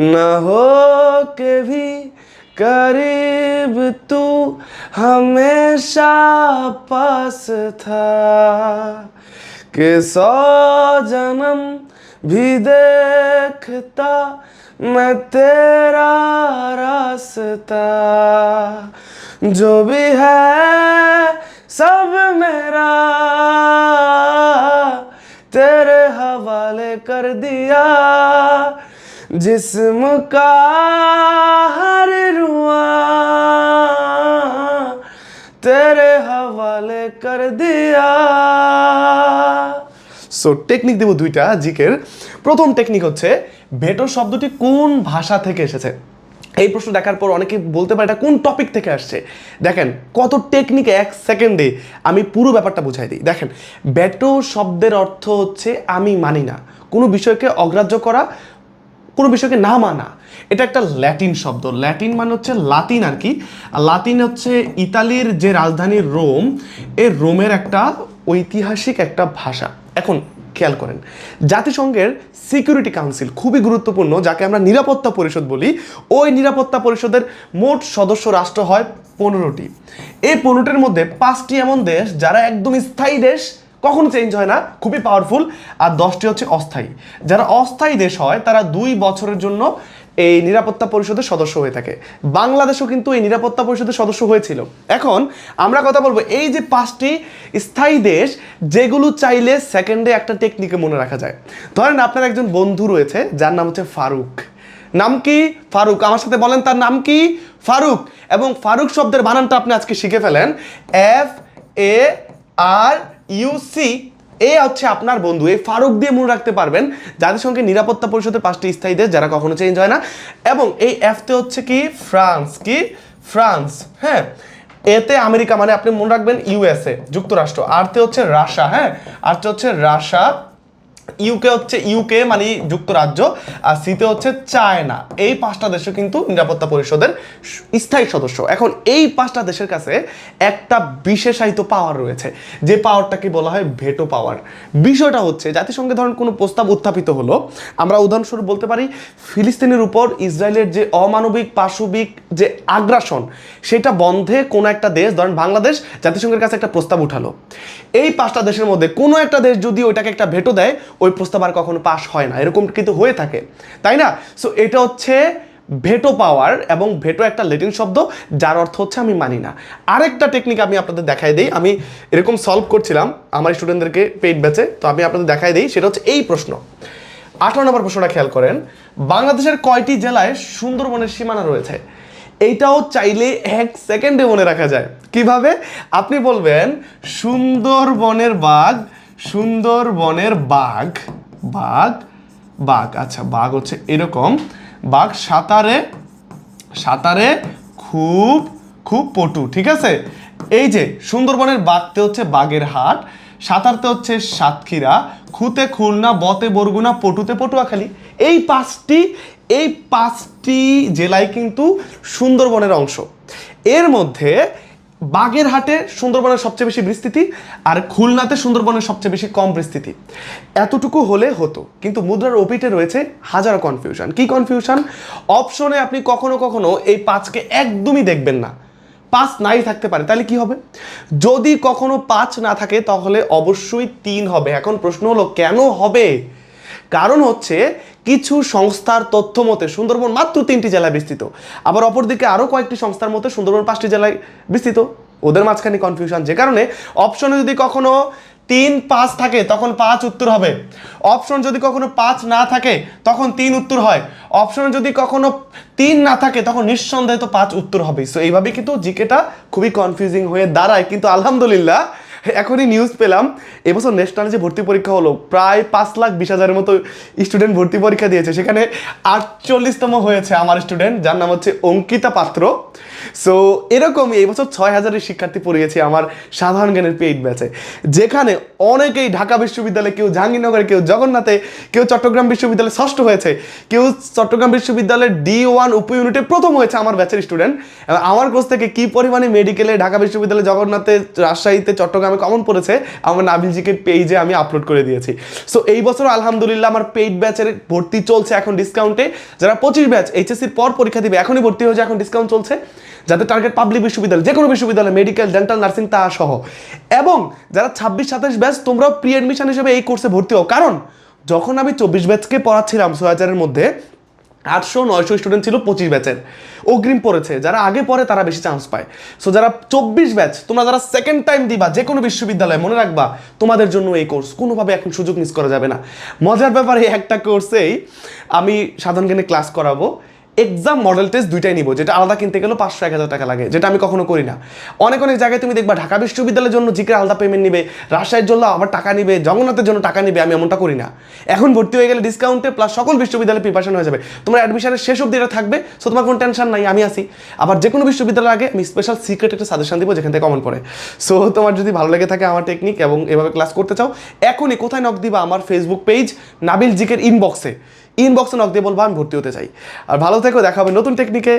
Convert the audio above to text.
न हो के भी करीब तू हमेशा पास था। कि सौ जन्म भी देखता मैं तेरा रास्ता। जो भी है सब मेरा। तेरे हवाले कर दिया। जिस्म का हर रुआ तेरे हवाले कर दिया সো টেকনিক দেব দুইটা জিকের প্রথম টেকনিক হচ্ছে ভেটো শব্দটি কোন ভাষা থেকে এসেছে এই প্রশ্ন দেখার পর অনেকে বলতে পারে এটা কোন টপিক থেকে আসছে দেখেন কত টেকনিকে এক সেকেন্ডে আমি পুরো ব্যাপারটা বুঝাই দিই দেখেন ব্যাটো শব্দের অর্থ হচ্ছে আমি মানি না কোনো বিষয়কে অগ্রাহ্য করা কোনো বিষয়কে না মানা, এটা একটা ল্যাটিন শব্দ। ল্যাটিন মানে হচ্ছে লাতিন আর কি। লাতিন হচ্ছে ইতালির যে রাজধানী রোম এই রোমের একটা ঐতিহাসিক একটা ভাষা। এখন খেয়াল করেন, জাতিসংঘের সিকিউরিটি কাউন্সিল খুবই গুরুত্বপূর্ণ, যাকে আমরা নিরাপত্তা পরিষদ বলি। ওই নিরাপত্তা পরিষদের মোট সদস্য রাষ্ট্র হয় পনেরোটি। এই পনেরোটির মধ্যে পাঁচটি এমন দেশ যারা একদম স্থায়ী দেশ কখনো চেঞ্জ হয় না, খুবই পাওয়ারফুল আর দশটি হচ্ছে অস্থায়ী। যারা অস্থায়ী দেশ হয়, তারা দুই বছরের জন্য এই নিরাপত্তা পরিষদের সদস্য হয়ে থাকে। বাংলাদেশও কিন্তু এই নিরাপত্তা পরিষদের সদস্য হয়েছিল। এখন আমরা কথা বলব, এই যে পাঁচটি স্থায়ী দেশ, যেগুলো চাইলে সেকেন্ডে একটা টেকনিকে মনে রাখা যায়। ধরেন আপনার একজন বন্ধু রয়েছে, যার নাম হচ্ছে ফারুক। নাম কি? ফারুক। আমার সাথে বলেন তার নাম কি? ফারুক। এবং ফারুক শব্দের বানানটা আপনি আজকে শিখে ফেলেন। এফ এ আর ইউসি এ হচ্ছে আপনার বন্ধু এই ফারুক দিয়ে মনে রাখতে পারবেন যাদের সঙ্গে নিরাপত্তা পরিষদের পাঁচটি স্থায়ী দেশ যারা কখনো চেঞ্জ হয় না। এবং এই এফতে হচ্ছে কি? ফ্রান্স কি? ফ্রান্স হ্যাঁ। এতে আমেরিকা মানে আপনি মনে রাখবেন ইউএসএ যুক্তরাষ্ট্র। আরতে হচ্ছে রাশা হ্যাঁ। আরতে হচ্ছে রাশা ইউকে হচ্ছে ইউকে মানে যুক্তরাজ্য, আর সিতে হচ্ছে চায়না এই পাঁচটা দেশও কিন্তু নিরাপত্তা পরিষদের স্থায়ী সদস্য। এখন এই পাঁচটা দেশের কাছে একটা বিশেষায়িত পাওয়ার রয়েছে। যে পাওয়ারটাকে বলা হয় ভেটো পাওয়ার বিষয়টা হচ্ছে, জাতিসংঘে ধরেন কোনো প্রস্তাব উত্থাপিত হলো, আমরা উদাহরণস্বরূপ বলতে পারি, ফিলিস্তিনের উপর ইসরায়েলের যে অমানবিক পাশবিক যে আগ্রাসন, সেটা বন্ধে কোনো একটা দেশ, ধরেন বাংলাদেশ, জাতিসংঘের কাছে একটা প্রস্তাব উঠালো। এই পাঁচটা দেশের মধ্যে কোনো একটা দেশ যদি ওইটাকে একটা ভেটো দেয় ওই প্রস্তাব আর কখনো পাশ হয় না। এরকম কিন্তু হয়ে থাকে। তাই না? সো এটা হচ্ছে ভেটো পাওয়ার এবং ভেটো একটা লেটিন শব্দ, যার অর্থ হচ্ছে আমি মানি না। আরেকটা টেকনিক আমি আপনাদের দেখাই দিই। আমি এরকম সলভ করছিলাম আমার স্টুডেন্টদেরকে পেইড ব্যাচে তো আমি আপনাদের দেখাই দিই, সেটা হচ্ছে এই প্রশ্ন। আঠারো নম্বর প্রশ্নটা খেয়াল করেন। বাংলাদেশের কয়টি জেলায় সুন্দরবনের সীমানা রয়েছে? এইটাও চাইলে এক সেকেন্ডে মনে রাখা যায়। কীভাবে? আপনি বলবেন, সুন্দরবনের বাঘ সুন্দরবনের বাঘ বাঘ বাঘ আচ্ছা বাঘ হচ্ছে এরকম। বাঘ সাঁতারে সাঁতারে খুব খুব পটু, ঠিক আছে? এই যে, সুন্দরবনের বাঘতে হচ্ছে বাঘের হাট, সাঁতারতে হচ্ছে সাতক্ষীরা, খুতে খুলনা, বতে বরগুনা, পটুতে পটুয়াখালী। এই পাঁচটি এই পাঁচটি জেলায় কিন্তু সুন্দরবনের অংশ। এর মধ্যে বাগেরহাটে সুন্দরবনের সবচেয়ে বেশি বিস্তৃতি আর খুলনাতে সুন্দরবনের সবচেয়ে বেশি কম বিস্তৃতি। এতটুকু হলে হতো, কিন্তু মুদ্রার ওপিটে রয়েছে হাজারো কনফিউশন কি কনফিউশন অপশনে আপনি কখনো কখনো এই পাঁচকে একদমই দেখবেন না। পাঁচ নাই থাকতে পারে, তাহলে কি হবে? যদি কখনো পাঁচ না থাকে, তাহলে অবশ্যই তিন হবে। এখন প্রশ্ন হলো, কেন হবে? কারণ হচ্ছে কিছু সংস্থার তথ্য মতে সুন্দরবন মাত্র তিনটি জেলায় বিস্তৃত। আবার অপরদিকে আরও কয়েকটি সংস্থার মতে সুন্দরবন পাঁচটি জেলায় বিস্তৃত। ওদের মাঝখানে কনফিউশন যে কারণে অপশনে যদি কখনো তিন পাঁচ থাকে, তখন পাঁচ উত্তর হবে। অপশন যদি কখনো পাঁচ না থাকে, তখন তিন উত্তর হয়। অপশন যদি কখনো তিন না থাকে, তখন নিঃসন্দেহে তো পাঁচ উত্তর হবে সো এইভাবে কিন্তু জিকেটা খুবই কনফিউজিং হয়ে দাঁড়ায়। কিন্তু আলহামদুলিল্লাহ এখনই নিউজ পেলাম। এবছর ন্যাশনালে যে ভর্তি পরীক্ষা হলো, প্রায় পাঁচ লাখ বিশ হাজারের মতো স্টুডেন্ট ভর্তি পরীক্ষা দিয়েছে। সেখানে আটচল্লিশতম হয়েছে আমার স্টুডেন্ট যার নাম হচ্ছে অঙ্কিতা পাত্র। সো এরকমই এই বছর ছয় হাজারের শিক্ষার্থী পড়িয়েছি আমার সাধারণ জ্ঞানের পেইড ব্যাচে যেখানে অনেকেই ঢাকা বিশ্ববিদ্যালয়ে, কেউ জাহাঙ্গীরনগরে, কেউ জগন্নাথে, কেউ চট্টগ্রাম বিশ্ববিদ্যালয়ে ষষ্ঠ হয়েছে। কেউ চট্টগ্রাম বিশ্ববিদ্যালয়ের ডি ওয়ান উপ ইউনিটে প্রথম হয়েছে আমার ব্যাচের স্টুডেন্ট আমার কোর্স থেকে কি পরিমাণে মেডিকেলে ঢাকা বিশ্ববিদ্যালয়ে, জগন্নাথে, রাজশাহীতে, চট্টগ্রামে কমন পড়েছে, আমার নাবিলজিকে পেজে আমি আপলোড করে দিয়েছি। সো এই বছর আলহামদুলিল্লাহ আমার পেইড ব্যাচের ভর্তি চলছে এখন ডিসকাউন্টে যারা পঁচিশ ব্যাচ এইচএসসির পর পরীক্ষা দিবে, এখনই ভর্তি হয়েছে এখন ডিসকাউন্ট চলছে। যাদের টার্গেট পাবলিক বিশ্ববিদ্যালয় যে কোনো বিশ্ববিদ্যালয় মেডিকেল ডেন্টাল নার্সিং তা সহ। এবং যারা ছাব্বিশ, সাতাশ ব্যাচ তোমরাও প্রি অ্যাডমিশন হিসেবে এই কোর্সে ভর্তি হও। কারণ, যখন আমি চব্বিশ ব্যাচকে পড়াচ্ছিলাম, ছয় হাজারের মধ্যে, আটশো, নয়শো স্টুডেন্ট ছিল পঁচিশ ব্যাচের অগ্রিম পড়েছে, যারা আগে পড়ে তারা বেশি চান্স পায়। সো যারা চব্বিশ ব্যাচ তোমরা যারা সেকেন্ড টাইম দিবা যে কোনো বিশ্ববিদ্যালয়ে, মনে রাখবা, তোমাদের জন্য এই কোর্স কোনোভাবে এখন সুযোগ মিস করা যাবে না। মজার ব্যাপার একটা কোর্সেই আমি সাধারণ জ্ঞানে ক্লাস করাবো। এক্সাম মডেল টেস্ট দুইটাই নিব, যেটা আলাদা কিনতে গেলেও পাঁচশো, এক হাজার টাকা লাগে, যেটা আমি কখনো করি না। অনেক অনেক জায়গায় তুমি দেখবা, ঢাকা বিশ্ববিদ্যালয়ের জন্য জিকে আলাদা পেমেন্ট নিবে, রাজশাহীর জন্য আবার টাকা নিবে, জগন্নাথের জন্য টাকা নিবে, আমি এমনটা করি না। এখন ভর্তি হয়ে গেলে ডিসকাউন্টে প্লাস সকল বিশ্ববিদ্যালয়ে প্রিপারেশন হয়ে যাবে। তোমার অ্যাডমিশনের শেষ অব্দি এটা থাকবে সো তোমার কোনো টেনশন নাই, আমি আসি আবার যে কোনো বিশ্ববিদ্যালয়ের আগে আমি স্পেশাল সিক্রেট একটা সাজেশন দিব, যেখান থেকে কমন পড়ে। সো তোমার যদি ভালো লেগে থাকে আমার টেকনিক এবং এভাবে ক্লাস করতে চাও, এখনই কোথায় নক দিবা? আমার ফেসবুক পেজ নাবিল জিকের ইনবক্সে ইনবক্সে নক দিয়ে বলব আমি ভর্তি হতে চাই। আর ভালো থেকো, দেখা হবে নতুন টেকনিকে